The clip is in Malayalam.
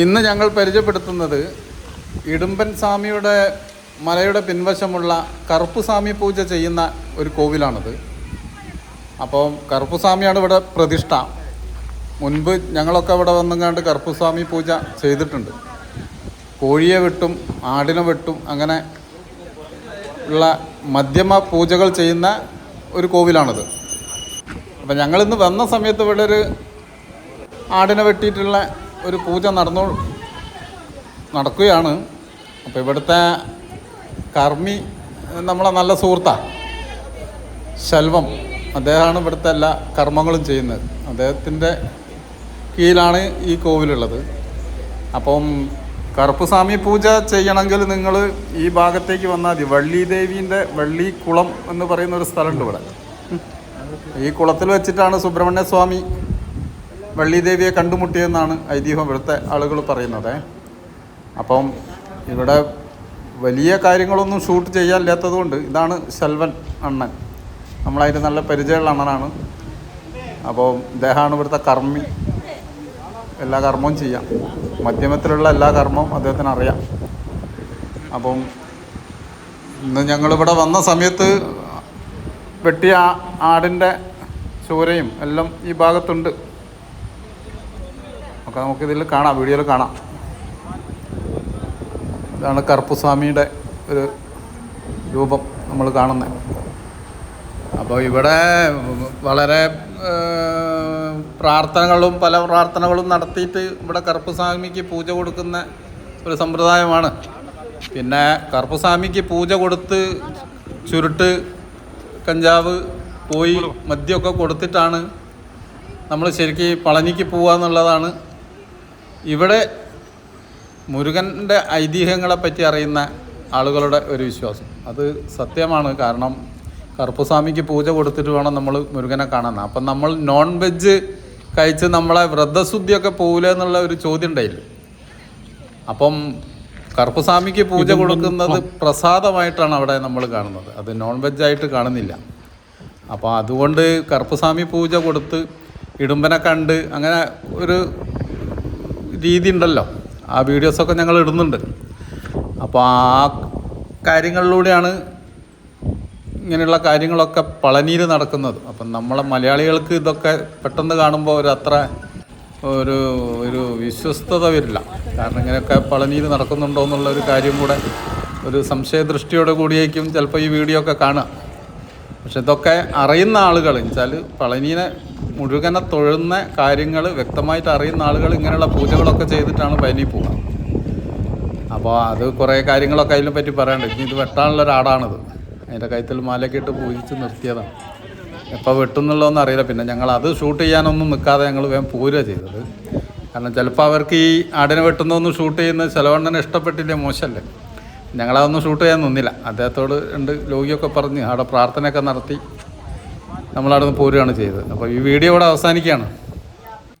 ഇന്ന് ഞങ്ങൾ പരിചയപ്പെടുത്തുന്നത് ഇടുമ്പൻ സ്വാമിയുടെ മലയുടെ പിൻവശമുള്ള കറുപ്പുസ്വാമി പൂജ ചെയ്യുന്ന ഒരു കോവിലാണത്. അപ്പോൾ കറുപ്പുസ്വാമിയാണ് ഇവിടെ പ്രതിഷ്ഠ. മുൻപ് ഞങ്ങളൊക്കെ ഇവിടെ വന്നുങ്ങാണ്ട് കറുപ്പുസ്വാമി പൂജ ചെയ്തിട്ടുണ്ട്. കോഴിയെ വെട്ടും ആടിനെ വെട്ടും അങ്ങനെ ഉള്ള മധ്യമ പൂജകൾ ചെയ്യുന്ന ഒരു കോവിലാണത്. അപ്പം ഞങ്ങളിന്ന് വന്ന സമയത്ത് ഇവിടെ ഒരു ആടിനെ വെട്ടിയിട്ടുള്ള ഒരു പൂജ നടന്നു നടക്കുകയാണ്. അപ്പോൾ ഇവിടുത്തെ കർമ്മി നമ്മളെ നല്ല സുഹൃത്താണ് ശൽവം. അദ്ദേഹമാണ് ഇവിടുത്തെ എല്ലാ കർമ്മങ്ങളും ചെയ്യുന്നത്. അദ്ദേഹത്തിന്റെ കീഴിലാണ് ഈ കോവിലുള്ളത്. അപ്പം കറുപ്പുസ്വാമി പൂജ ചെയ്യണമെങ്കിൽ നിങ്ങൾ ഈ ഭാഗത്തേക്ക് വന്നാൽ മതി. വള്ളി ദേവീന്റെ വള്ളിക്കുളം എന്ന് പറയുന്ന ഒരു സ്ഥലമുണ്ട് ഇവിടെ. ഈ കുളത്തിൽ വെച്ചിട്ടാണ് സുബ്രഹ്മണ്യ സ്വാമി വള്ളിദേവിയെ കണ്ടുമുട്ടിയെന്നാണ് ഐതിഹ്യം ഇവിടുത്തെ ആളുകൾ പറയുന്നത്. അപ്പം ഇവിടെ വലിയ കാര്യങ്ങളൊന്നും ഷൂട്ട് ചെയ്യാനില്ലാത്തത് കൊണ്ട് ഇതാണ് ശെൽവൻ അണ്ണൻ. നമ്മളതിന് നല്ല പരിചയമുള്ള അണ്ണനാണ്. അപ്പോൾ ഇദ്ദേഹമാണ് ഇവിടുത്തെ കർമ്മി. എല്ലാ കർമ്മവും ചെയ്യാം. മധ്യമത്തിലുള്ള എല്ലാ കർമ്മവും അദ്ദേഹത്തിന് അറിയാം. അപ്പം ഇന്ന് ഞങ്ങളിവിടെ വന്ന സമയത്ത് വെട്ടിയ ആടിന്റെ ചോരയും എല്ലാം ഈ ഭാഗത്തുണ്ട്. ഒക്കെ നമുക്കിതിൽ കാണാം വീഡിയോയിൽ കാണാം. ഇതാണ് കറുപ്പുസ്വാമിയുടെ ഒരു രൂപം നമ്മൾ കാണുന്നത് അപ്പോൾ ഇവിടെ വളരെ പ്രാർത്ഥനകളും പല പ്രാർത്ഥനകളും നടത്തിയിട്ട് ഇവിടെ കറുപ്പുസ്വാമിക്ക് പൂജ കൊടുക്കുന്ന ഒരു സമ്പ്രദായമാണ്. പിന്നെ കറുപ്പുസ്വാമിക്ക് പൂജ കൊടുത്ത് ചുരുട്ട് കഞ്ചാവ് പോയി മദ്യമൊക്കെ കൊടുത്തിട്ടാണ് നമ്മൾ ശരിക്കും പളനിക്ക് പോവുക എന്നുള്ളതാണ് ഇവിടെ മുരുകന്റെ ഐതിഹ്യങ്ങളെ പറ്റി അറിയുന്ന ആളുകളുടെ ഒരു വിശ്വാസം. അത് സത്യമാണ്. കാരണം കറുപ്പുസ്വാമിക്ക് പൂജ കൊടുത്തിട്ട് വേണം നമ്മൾ മുരുകനെ കാണാൻ. അപ്പം നമ്മൾ നോൺ വെജ് കഴിച്ച് നമ്മളെ വ്രതശുദ്ധിയൊക്കെ പോകില്ല എന്നുള്ള ഒരു ചോദ്യം ഉണ്ടായില്ല അപ്പം കറുപ്പുസ്വാമിക്ക് പൂജ കൊടുക്കുന്നത് പ്രസാദമായിട്ടാണ് അവിടെ നമ്മൾ കാണുന്നത്. അത് നോൺ വെജ് ആയിട്ട് കാണുന്നില്ല. അപ്പോൾ അതുകൊണ്ട് കറുപ്പുസ്വാമി പൂജ കൊടുത്ത് ഇടുമ്പനെ കണ്ട് അങ്ങനെ ഒരു രീതി ഉണ്ടല്ലോ ആ വീഡിയോസൊക്കെ ഞങ്ങൾ ഇടുന്നുണ്ട്. അപ്പോൾ ആ കാര്യങ്ങളിലൂടെയാണ് ഇങ്ങനെയുള്ള കാര്യങ്ങളൊക്കെ പളനിയിൽ നടക്കുന്നത്. അപ്പം നമ്മളെ മലയാളികൾക്ക് ഇതൊക്കെ പെട്ടെന്ന് കാണുമ്പോൾ ഒരു അത്ര ഒരു ഒരു വിശ്വസ്തത വരില്ല. കാരണം ഇങ്ങനെയൊക്കെ പളനിയിൽ നടക്കുന്നുണ്ടോ എന്നുള്ള ഒരു കാര്യം കൂടെ ഒരു സംശയദൃഷ്ടിയോടെ കൂടിയേക്കും ചിലപ്പോൾ ഈ വീഡിയോ ഒക്കെ കാണുക. പക്ഷെ ഇതൊക്കെ അറിയുന്ന ആളുകൾ വെച്ചാൽ പളനീനെ മുഴുകനെ തൊഴുന്ന കാര്യങ്ങൾ വ്യക്തമായിട്ട് അറിയുന്ന ആളുകൾ ഇങ്ങനെയുള്ള പൂജകളൊക്കെ ചെയ്തിട്ടാണ് പനി പോവുക. അപ്പോൾ അത് കുറേ കാര്യങ്ങളൊക്കെ അതിനെ പറ്റി പറയാനുണ്ട്. ഇനി ഇത് വെട്ടാനുള്ള ഒരാടാണിത്. അതിന്റെ കഴുത്തിൽ മാലയൊക്കെ ഇട്ട് പൂജിച്ച് നിർത്തിയതാണ്. എപ്പോൾ വെട്ടുന്നുള്ളതെന്ന് അറിയില്ല. പിന്നെ ഞങ്ങൾ അത് ഷൂട്ട് ചെയ്യാനൊന്നും നിൽക്കാതെ ഞങ്ങൾ വേഗം പോരുക ചെയ്തത്. കാരണം ചിലപ്പോൾ അവർക്ക് ഈ ആടിനെ വെട്ടുന്നതൊന്നും ഷൂട്ട് ചെയ്യുന്നത് ചിലവണ്ണനെ ഇഷ്ടപ്പെട്ടില്ലേ മോശമല്ലേ? ഞങ്ങളതൊന്നും ഷൂട്ട് ചെയ്യാൻ നിന്നില്ല. അദ്ദേഹത്തോട് രണ്ട് ലോകിയൊക്കെ പറഞ്ഞ് അവിടെ പ്രാർത്ഥനയൊക്കെ നടത്തി നമ്മളവിടെ നിന്ന് പോരുകയാണ് ചെയ്തത്. അപ്പോൾ ഈ വീഡിയോ ഇവിടെ അവസാനിക്കുകയാണ്.